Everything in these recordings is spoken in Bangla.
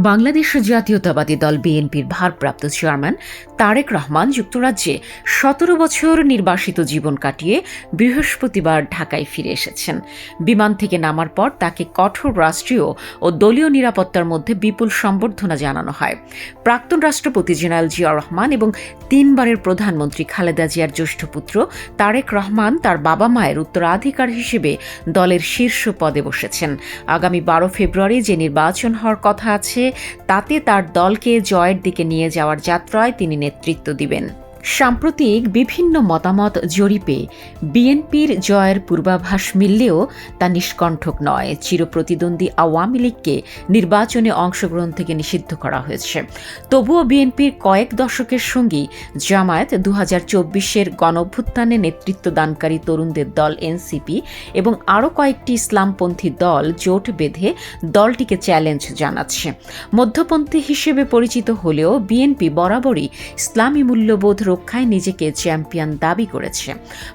বাংলাদেশ জাতীয়তাবাদী দল বিএনপির ভারপ্রাপ্ত চেয়ারম্যান তারেক রহমান যুক্তরাজ্যে সতেরো বছর নির্বাসিত জীবন কাটিয়ে বৃহস্পতিবার ঢাকায় ফিরে এসেছেন। বিমান থেকে নামার পর তাকে কঠোর রাষ্ট্রীয় ও দলীয় নিরাপত্তার মধ্যে বিপুল সম্বর্ধনা জানানো হয়। প্রাক্তন রাষ্ট্রপতি জেনারেল জিয়া রহমান এবং তিনবারের প্রধানমন্ত্রী খালেদা জিয়ার জ্যেষ্ঠ পুত্র তারেক রহমান তার বাবা মায়ের উত্তরাধিকার হিসেবে দলের শীর্ষ পদে বসেছেন। আগামী বারো ফেব্রুয়ারি যে নির্বাচন হওয়ার কথা আছে তাতে তার দলকে জয়ের দিকে নিয়ে যাওয়ার যাত্রায় তিনি নেতৃত্ব দিবেন। সাম্প্রতিক বিভিন্ন মতামত জরিপে বিএনপির জয়ের পূর্বাভাস মিললেও তা নিষ্কণ্ঠক নয়। চিরপ্রতিদ্বন্দ্বী আওয়ামী লীগকে নির্বাচনে অংশগ্রহণ থেকে নিষিদ্ধ করা হয়েছে। তবুও বিএনপির কয়েক দশকের সঙ্গী জামায়াত দু হাজার চব্বিশের গণভ্যুত্থানে নেতৃত্ব দানকারী তরুণদের দল এনসিপি এবং আরও কয়েকটি ইসলামপন্থী দল জোট বেঁধে দলটিকে চ্যালেঞ্জ জানাচ্ছে। মধ্যপন্থী হিসেবে পরিচিত হলেও বিএনপি বরাবরই ইসলামী মূল্যবোধ রক্ষায় নিজেকে চ্যাম্পিয়ন দাবি করেছে।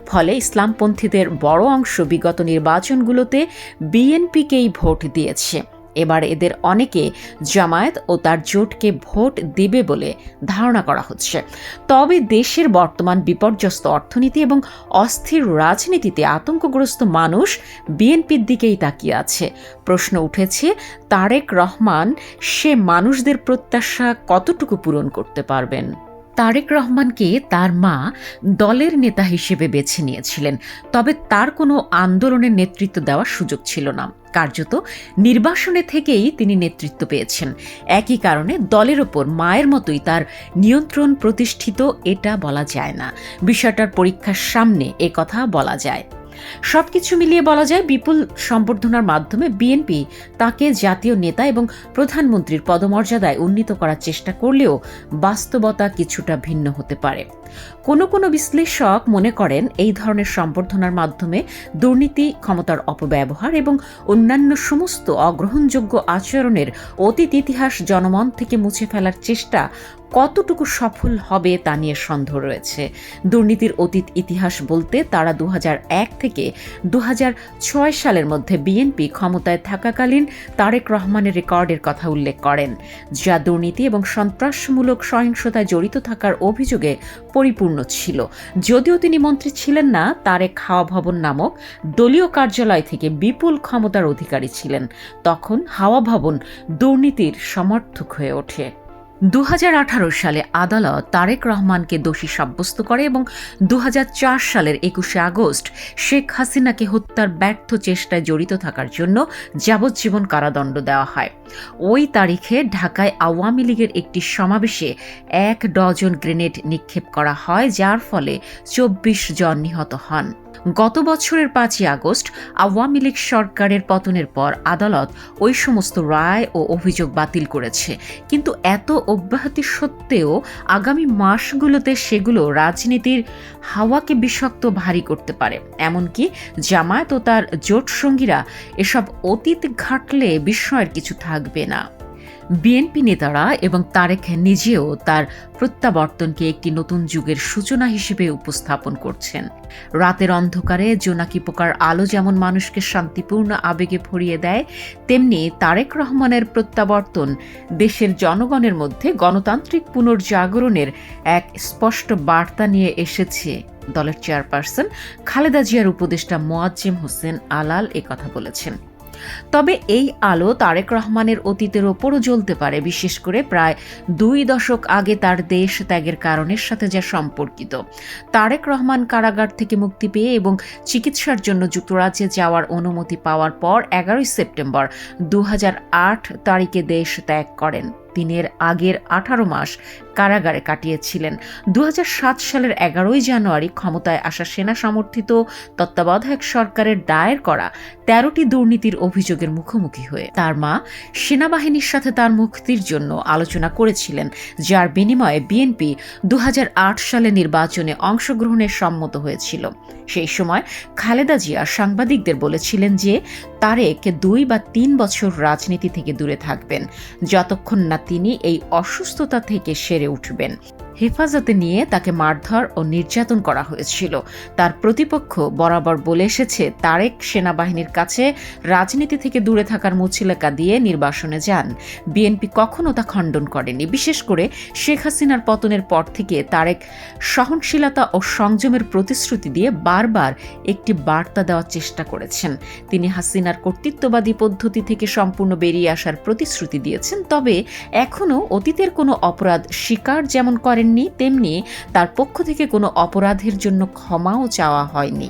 ফলে ইসলামপন্থীদের বড় অংশ বিগত নির্বাচনগুলোতে বিএনপিকেই ভোট দিয়েছে। এবার এদের অনেকে জামায়াত ও তার জোটকে ভোট দিবে বলে ধারণা করা হচ্ছে। তবে দেশের বর্তমান বিপর্যস্ত অর্থনীতি এবং অস্থির রাজনীতিতে আতঙ্কগ্রস্ত মানুষ বিএনপির দিকেই তাকিয়ে আছে। প্রশ্ন উঠেছে, তারেক রহমান সে মানুষদের প্রত্যাশা কতটুকু পূরণ করতে পারবেন? তারেক রহমানকে তার মা দলের নেতা হিসেবে বেছে নিয়েছিলেন। তবে তার কোনো আন্দোলনের নেতৃত্ব দেওয়ার সুযোগ ছিল না। কার্যত নির্বাসনে থেকেই তিনি নেতৃত্ব পেয়েছেন। একই কারণে দলের ওপর মায়ের মতোই তার নিয়ন্ত্রণ প্রতিষ্ঠিত, এটা বলা যায় না। বিষয়টার পরীক্ষার সামনে এ কথা বলা যায়। সবকিছু মিলিয়ে বলা যায় বিপুল সম্বর্ধনার মাধ্যমে বিএনপি তাকে জাতীয় নেতা এবং প্রধানমন্ত্রীর পদমর্যাদায় উন্নীত করার চেষ্টা করলেও বাস্তবতা কিছুটা ভিন্ন হতে পারে। কোনো কোনো বিশ্লেষক মনে করেন এই ধরনের সম্বর্ধনার মাধ্যমে দুর্নীতি, ক্ষমতার অপব্যবহার এবং অন্যান্য সমস্ত অগ্রহণযোগ্য আচরণের অতীত ইতিহাস জনমন থেকে মুছে ফেলার চেষ্টা কতটুকু সফল হবে তা নিয়ে সন্দেহ রয়েছে। দুর্নীতির অতীত ইতিহাস বলতে তারা দু হাজার এক থেকে দু হাজার ছয় সালের মধ্যে বিএনপি ক্ষমতায় থাকাকালীন তারেক রহমানের রেকর্ডের কথা উল্লেখ করেন, যা দুর্নীতি এবং সন্ত্রাসমূলক সহিংসতায় জড়িত থাকার অভিযোগে পরিপূর্ণ ছিল। যদিও তিনি মন্ত্রী ছিলেন না, তারেক হাওয়া ভবন নামক দলীয় কার্যালয় থেকে বিপুল ক্ষমতার অধিকারী ছিলেন। তখন হাওয়া ভবন দুর্নীতির সমর্থক হয়ে ওঠে। দু হাজার আঠারো সালে আদালত তারেক রহমানকে দোষী সাব্যস্ত করে এবং দু হাজার চার সালের একুশে আগস্ট শেখ হাসিনাকে হত্যার ব্যর্থ চেষ্টায় জড়িত থাকার জন্য যাবজ্জীবন কারাদণ্ড দেওয়া হয়। ওই তারিখে ঢাকায় আওয়ামী লীগের একটি সমাবেশে এক ডজন গ্রেনেড নিক্ষেপ করা হয়, যার ফলে চব্বিশ জন নিহত হন। গত বছরের পাঁচই আগস্ট আওয়ামী লীগ সরকারের পতনের পর আদালত ওই সমস্ত রায় ও অভিযোগ বাতিল করেছে। কিন্তু এত অব্যাহতি সত্ত্বেও আগামী মাসগুলোতে সেগুলো রাজনীতির হাওয়াকে বিষাক্ত ভারী করতে পারে। এমনকি জামায়াত ও তার জোট সঙ্গীরা এসব অতীত ঘাটলে বিস্ময়ের কিছু থাকবে না। বিএনপি নেতারা এবং তারেক নিজেও তার প্রত্যাবর্তনকে একটি নতুন যুগের সূচনা হিসেবে উপস্থাপন করছেন। রাতের অন্ধকারে জোনাকি পোকার আলো যেমন মানুষকে শান্তিপূর্ণ আবেগে ভরিয়ে দেয়, তেমনি তারেক রহমানের প্রত্যাবর্তন দেশের জনগণের মধ্যে গণতান্ত্রিক পুনর্জাগরণের এক স্পষ্ট বার্তা নিয়ে এসেছে। দলের চেয়ারপারসন খালেদা জিয়ার উপদেষ্টা মোয়াজ্জেম হোসেন আলাল কথা বলেছেন। তবে এই আলো তারেক রহমানের অতীতের ওপরও জ্বলতে পারে, বিশেষ করে প্রায় দুই দশক আগে তার দেশ ত্যাগের কারণের সাথে যা সম্পর্কিত। তারেক রহমান কারাগার থেকে মুক্তি পেয়ে এবং চিকিৎসার জন্য যুক্তরাজ্যে যাওয়ার অনুমতি পাওয়ার পর এগারোই সেপ্টেম্বর দু হাজার আট তারিখে দেশ ত্যাগ করেন। দিনের আগের আঠারো মাস কারাগারে কাটিয়েছিলেন। দু হাজার সাত সালের এগারোই জানুয়ারি ক্ষমতায় আসা সেনা সমর্থিত তত্ত্বাবধায়ক সরকারের দায়ের করা তেরোটি দুর্নীতির অভিযোগের মুখোমুখি হয়ে তার মা সেনাবাহিনীর সাথে তার মুক্তির জন্য আলোচনা করেছিলেন, যার বিনিময়ে বিএনপি দুহাজার আট সালে নির্বাচনে অংশগ্রহণের সম্মত হয়েছিল। সেই সময় খালেদা জিয়া সাংবাদিকদের বলেছিলেন যে, তারেক দুই বা তিন বছর রাজনীতি থেকে দূরে থাকবেন। যতক্ষণ না তিনি এই অসুস্থতা থেকে সেরে উঠবেন হেফাজতে নিয়ে তাকে মারধর ও নির্যাতন করা হয়েছিল। তার প্রতিপক্ষ বরাবর বলে এসেছে, তারেক সেনাবাহিনীর কাছে রাজনীতি থেকে দূরে থাকার মুছিলেকা দিয়ে নির্বাসনে যান। বিএনপি কখনো তা খণ্ডন করেনি। বিশেষ করে শেখ হাসিনার পতনের পর থেকে তারেক সহনশীলতা ও সংযমের প্রতিশ্রুতি দিয়ে বারবার একটি বার্তা দেওয়ার চেষ্টা করেছেন। তিনি হাসিনার কর্তৃত্ববাদী পদ্ধতি থেকে সম্পূর্ণ বেরিয়ে আসার প্রতিশ্রুতি দিয়েছেন, তবে এখনও অতীতের কোনো অপরাধ স্বীকার যেমন করেননি তেমনি তার পক্ষ থেকে কোনো অপরাধের জন্য ক্ষমাও চাওয়া হয়নি।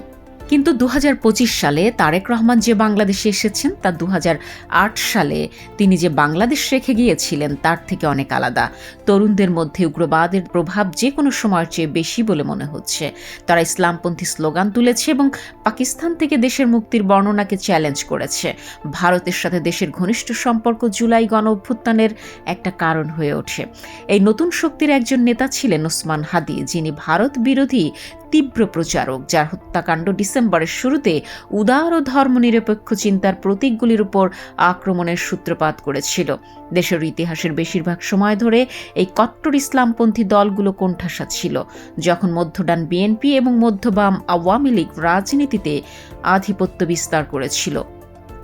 কিন্তু দু হাজার পঁচিশ সালে তারেক রহমান যে বাংলাদেশে এসেছেন, তা দু হাজার আট সালে তিনি যে বাংলাদেশ রেখে গিয়েছিলেন, তার থেকে অনেক আলাদা। তরুণদের মধ্যে উগ্রবাদের প্রভাব যে কোনো সময়ের চেয়ে বেশি বলে মনে হচ্ছে। তারা ইসলামপন্থী স্লোগান তুলেছে এবং পাকিস্তান থেকে দেশের মুক্তির বর্ণনাকে চ্যালেঞ্জ করেছে। ভারতের সাথে দেশের ঘনিষ্ঠ সম্পর্ক জুলাই গণ অভ্যুত্থানের একটা কারণ হয়ে ওঠে। এই নতুন শক্তির একজন নেতা ছিলেন ওসমান হাদি, যিনি ভারত বিরোধী তীব্র প্রচারক, যার হত্যাকাণ্ড ডিসেম্বরের শুরুতে উদার ও ধর্মনিরপেক্ষ চিন্তার প্রতীকগুলির উপর আক্রমণের সূত্রপাত করেছিল। দেশের ইতিহাসের বেশিরভাগ সময় ধরে এই কট্টর ইসলামপন্থী দলগুলো কোণঠাসা ছিল, যখন মধ্যডান বিএনপি এবং মধ্যবাম আওয়ামী লীগ রাজনীতিতে আধিপত্য বিস্তার করেছিল।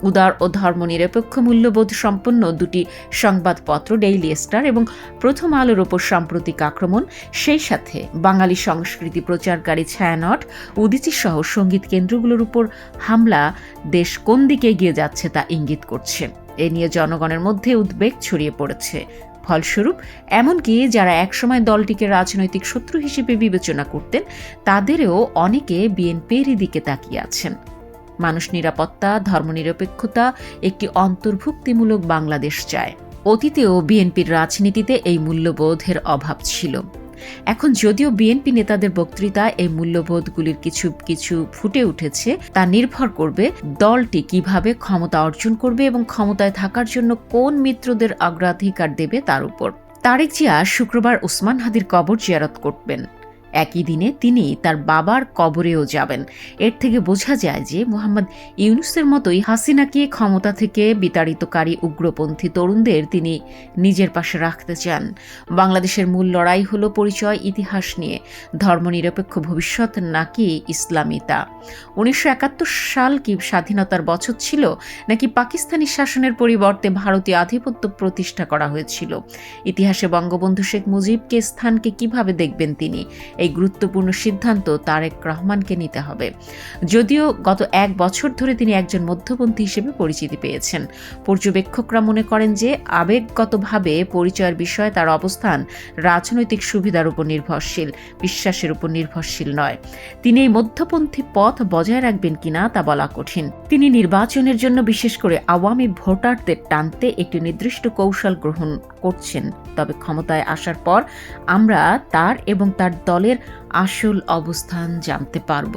উদার ও ধর্মনিরপেক্ষ মূল্যবোধ সম্পন্ন দুটি সংবাদপত্র ডেইলি স্টার এবং প্রথম আলোর ওপর সাম্প্রতিক আক্রমণ, সেই সাথে বাঙালি সংস্কৃতি প্রচারকারী ছায়ানট উদিচি সহ সংগীত কেন্দ্রগুলোর উপর হামলা, দেশ কোন দিকে এগিয়ে যাচ্ছে তা ইঙ্গিত করছে। এ নিয়ে জনগণের মধ্যে উদ্বেগ ছড়িয়ে পড়েছে। ফলস্বরূপ, এমনকি যারা একসময় দলটিকে রাজনৈতিক শত্রু হিসেবে বিবেচনা করতেন, তাদেরও অনেকে বিএনপির দিকে তাকিয়ে আছেন। মানুষ নিরাপত্তা ধর্মনিরপেক্ষতা একটি অন্তর্ভুক্তিমূলক বাংলাদেশ চায়। অতীতেও বিএনপির রাজনীতিতে এই মূল্যবোধের অভাব ছিল। এখন যদিও বিএনপি নেতাদের বক্তৃতা এই মূল্যবোধগুলির কিছু কিছু ফুটে উঠেছে, তা নির্ভর করবে দলটি কীভাবে ক্ষমতা অর্জন করবে এবং ক্ষমতায় থাকার জন্য কোন মিত্রদের অগ্রাধিকার দেবে তার উপর। তারেক জিয়া শুক্রবার ওসমান হাদির কবর জিয়ারত করবেন। একই দিনে তিনি তার বাবার কবরেও যাবেন। এর থেকে বোঝা যায় যে মোহাম্মদ ইউনুসের মতোই হাসিনাকে ক্ষমতা থেকে বিতাড়িতকারী উগ্রপন্থী তরুণদের তিনি নিজের পাশে রাখতে চান। বাংলাদেশের মূল লড়াই হলো পরিচয়, ইতিহাস নিয়ে। ধর্মনিরপেক্ষ ভবিষ্যৎ নাকি ইসলামিতা? উনিশশো একাত্তর সাল কি স্বাধীনতার বছর ছিল, নাকি পাকিস্তানি শাসনের পরিবর্তে ভারতীয় আধিপত্য প্রতিষ্ঠা করা হয়েছিল? ইতিহাসে বঙ্গবন্ধু শেখ মুজিবকে স্থানকে কীভাবে দেখবেন তিনি? এই গুরুত্বপূর্ণ সিদ্ধান্ত তারেক রহমানকে নিতে হবে। যদিও গত এক বছর ধরে তিনি একজন মধ্যপন্থী হিসেবে পরিচিতি পেয়েছেন। পর্যবেক্ষকরা মনে করেন যে আবেগগতভাবে পরিচয়ের বিষয়ে তার অবস্থান রাজনৈতিক সুবিধার উপর নির্ভরশীল, বিশ্বাসের উপর নির্ভরশীল নয়। তিনি এই মধ্যপন্থী পথ বজায় রাখবেন কিনা তা বলা কঠিন। তিনি নির্বাচনের জন্য বিশেষ করে আওয়ামী ভোটারদের টানতে একটি নির্দিষ্ট কৌশল গ্রহণ করছেন। তবে ক্ষমতায় আসার পর আমরা তার এবং তার দলের আসল অবস্থান জানতে পারব।